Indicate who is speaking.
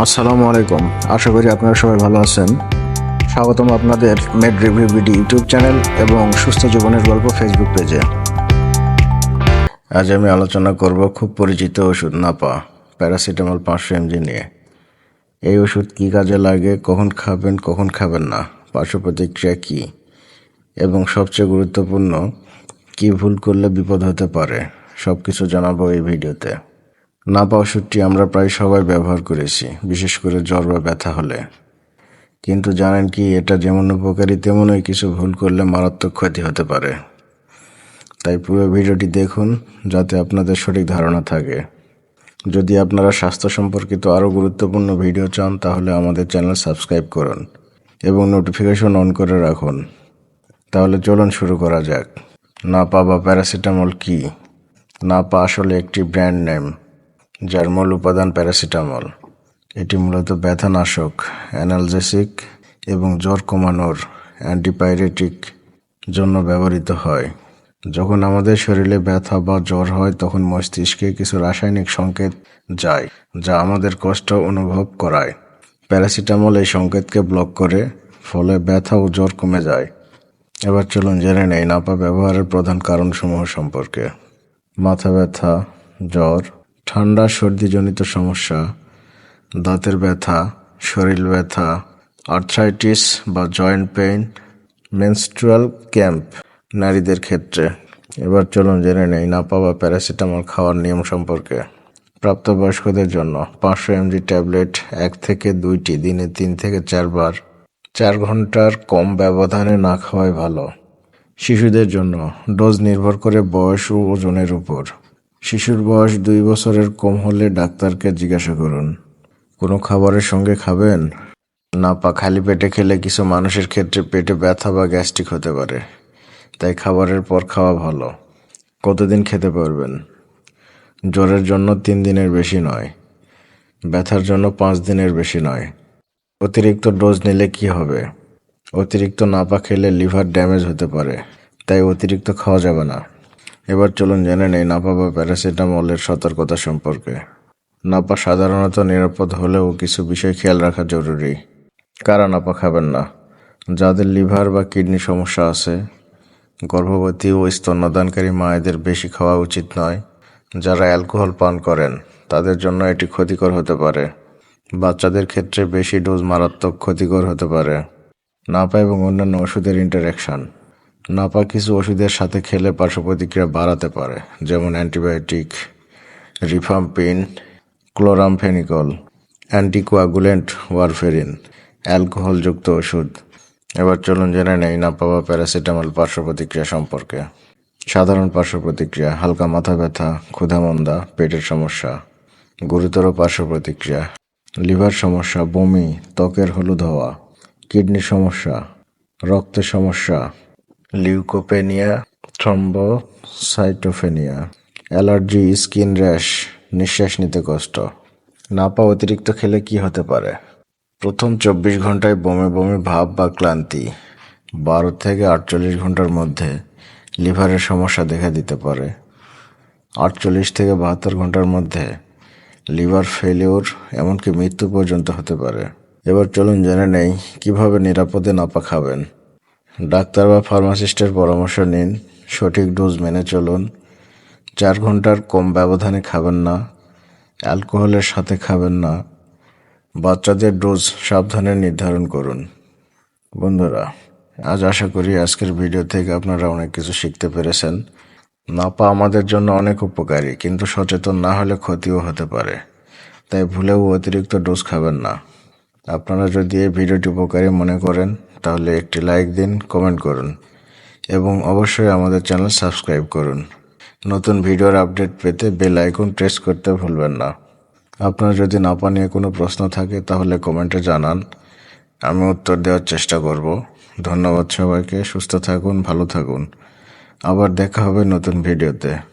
Speaker 1: আসসালামু আলাইকুম। আশা করি আপনারা সবাই ভালো আছেন। স্বাগতম আপনাদের med review BD YouTube channel এবং সুস্থ জীবনের গল্প ফেসবুক পেজে। আজ আমি আলোচনা করব খুব পরিচিত ওষুধ নাপা, প্যারাসিটামল পাঁচশো এমজি নিয়ে। এই ওষুধ কী কাজে লাগে, কখন খাবেন কখন খাবেন না, পার্শ্ব প্রতিক্রিয়া কী, এবং সবচেয়ে গুরুত্বপূর্ণ, কি ভুল করলে বিপদ হতে পারে সব কিছু জানাব এই ভিডিওতে। নাপা ওষুধটি আমরা প্রায় সবাই ব্যবহার করেছি, বিশেষ করে জ্বর বা ব্যথা হলে। কিন্তু জানেন কি, এটা যেমন উপকারী, তেমনই কিছু ভুল করলে মারাত্মক ক্ষতি হতে পারে। তাই পুরো ভিডিওটি দেখুন, যাতে আপনাদের সঠিক ধারণা থাকে। যদি আপনারা স্বাস্থ্য সম্পর্কিত আরও গুরুত্বপূর্ণ ভিডিও চান, তাহলে আমাদের চ্যানেল সাবস্ক্রাইব করুন এবং নোটিফিকেশন অন করে রাখুন। তাহলে চলুন শুরু করা যাক। নাপা বা প্যারাসিটামল কি? নাপা আসলে একটি ব্র্যান্ড নেম। যার মূল উপাদান প্যারাসিটামল। এটি মূলত ব্যথানাশক, অ্যানালজেসিক এবং জ্বর কমানোর অ্যান্টিপাইরেটিক জন্য ব্যবহৃত হয়। যখন আমাদের শরীরে ব্যথা বা জ্বর হয়, তখন মস্তিষ্কে কিছু রাসায়নিক সংকেত যায়, যা আমাদের কষ্ট অনুভব করায়। প্যারাসিটামল এই সংকেতকে ব্লক করে, ফলে ব্যথা ও জ্বর কমে যায়। এবার চলুন জেনে নেই, নাপা ব্যবহারের প্রধান কারণসমূহ সম্পর্কে। মাথা ব্যথা, জ্বর ঠান্ডা, সর্দিজনিত সমস্যা, দাঁতের ব্যথা, শরীর ব্যথা আর্থ্রাইটিস বা জয়েন্ট পেইন মেনস্ট্রুয়াল ক্যাম্প নারীদের ক্ষেত্রে। এবার চলুন জেনে নেই, নাপা বা প্যারাসিটামল খাওয়ার নিয়ম সম্পর্কে। প্রাপ্তবয়স্কদের জন্য পাঁচশো এমজি ট্যাবলেট এক থেকে দুইটি, দিনে তিন থেকে চারবার। চার ঘণ্টার কম ব্যবধানে না খাওয়াই ভালো। শিশুদের জন্য ডোজ নির্ভর করে বয়স ও ওজনের উপর। শিশুর বয়স দুই বছরের কম হলে ডাক্তারকে জিজ্ঞাসা করুন। কোনো খাবারের সঙ্গে খাবেন? না, পা খালি পেটে খেলে কিছু মানুষের ক্ষেত্রে পেটে ব্যথা বা গ্যাস্ট্রিক হতে পারে। তাই খাবারের পর খাওয়া ভালো। কতদিন খেতে পারবেন? জ্বরের জন্য তিন দিনের বেশি নয়। ব্যথার জন্য পাঁচ দিনের বেশি নয়। অতিরিক্ত ডোজ নিলে কি হবে? অতিরিক্ত নাপা খেলে লিভার ড্যামেজ হতে পারে। তাই অতিরিক্ত খাওয়া যাবে না। এবার চলুন জেনে নেই নাপা বা প্যারাসিটামলের সতর্কতা সম্পর্কে। নাপা সাধারণত নিরাপদ হলেও কিছু বিষয় খেয়াল রাখা জরুরি। কারা নাপা খাবেন না? যাদের লিভার বা কিডনি সমস্যা আছে, গর্ভবতী ও স্তন্যদানকারী মায়েদের বেশি খাওয়া উচিত নয়। যারা অ্যালকোহল পান করেন, তাদের জন্য এটি ক্ষতিকর হতে পারে। বাচ্চাদের ক্ষেত্রে বেশি ডোজ মারাত্মক ক্ষতিকর হতে পারে। নাপা এবং অন্যান্য ওষুধের ইন্টারাকশন নাপা কিছু ওষুধের সাথে খেলে পার্শ্ব প্রতিক্রিয়া বাড়াতে পারে, যেমন antibiotic, rifampin, chloramphenicol, anticoagulant, warfarin, অ্যালকোহলযুক্ত ওষুধ। এবার চলুন জেনে নেই নাপা বা প্যারাসিটামল পার্শ্ব প্রতিক্রিয়া সম্পর্কে। সাধারণ পার্শ্ব প্রতিক্রিয়া হালকা মাথা ব্যথা ক্ষুধামন্দা পেটের সমস্যা, গুরুতর পার্শ্ব প্রতিক্রিয়া লিভার সমস্যা, বমি, ত্বকের হলুদ হওয়া, কিডনির সমস্যা, রক্তের সমস্যা leukopenia, thrombocytopenia, allergy, skin rash, নিঃশ্বাস নিতে কষ্ট। নাপা অতিরিক্ত খেলে কি হতে পারে? প্রথম চব্বিশ ঘন্টায় বমি বমি ভাব বা ক্লান্তি। বারো থেকে আটচল্লিশ ঘণ্টার মধ্যে লিভারের সমস্যা দেখা দিতে পারে। আটচল্লিশ থেকে বাহাত্তর ঘণ্টার মধ্যে লিভার ফেলিওর এমনকি মৃত্যু পর্যন্ত হতে পারে। এবার চলুন জেনে নেই, কীভাবে নিরাপদে নাপা খাবেন? ডাক্তার বা ফার্মাসিস্টের পরামর্শ নিন, সঠিক ডোজ মেনে চলুন, চার ঘণ্টার কম ব্যবধানে খাবেন না, অ্যালকোহলের সাথে খাবেন না, বাচ্চাদের ডোজ সাবধানে নির্ধারণ করুন। বন্ধুরা, আজ আশা করি আজকের ভিডিও থেকে আপনারা অনেক কিছু শিখতে পেরেছেন। নাপা আমাদের জন্য অনেক উপকারী, কিন্তু সচেতন না হলে ক্ষতিও হতে পারে। তাই ভুলেও অতিরিক্ত ডোজ খাবেন না। আপনারা যদি এই ভিডিওটি উপকারী মনে করেন, তাহলে একটি লাইক দিন, কমেন্ট করুন, এবং অবশ্যই আমাদের চ্যানেল সাবস্ক্রাইব করুন। নতুন ভিডিওর আপডেট পেতে বেল আইকন প্রেস করতে ভুলবেন না। আপনার যদি নাপা নিয়ে কোনো প্রশ্ন থাকে, তাহলে কমেন্টে জানান। আমি উত্তর দেওয়ার চেষ্টা করব। ধন্যবাদ সবাইকে, সুস্থ থাকুন, ভালো থাকুন। আবার দেখা হবে নতুন ভিডিওতে।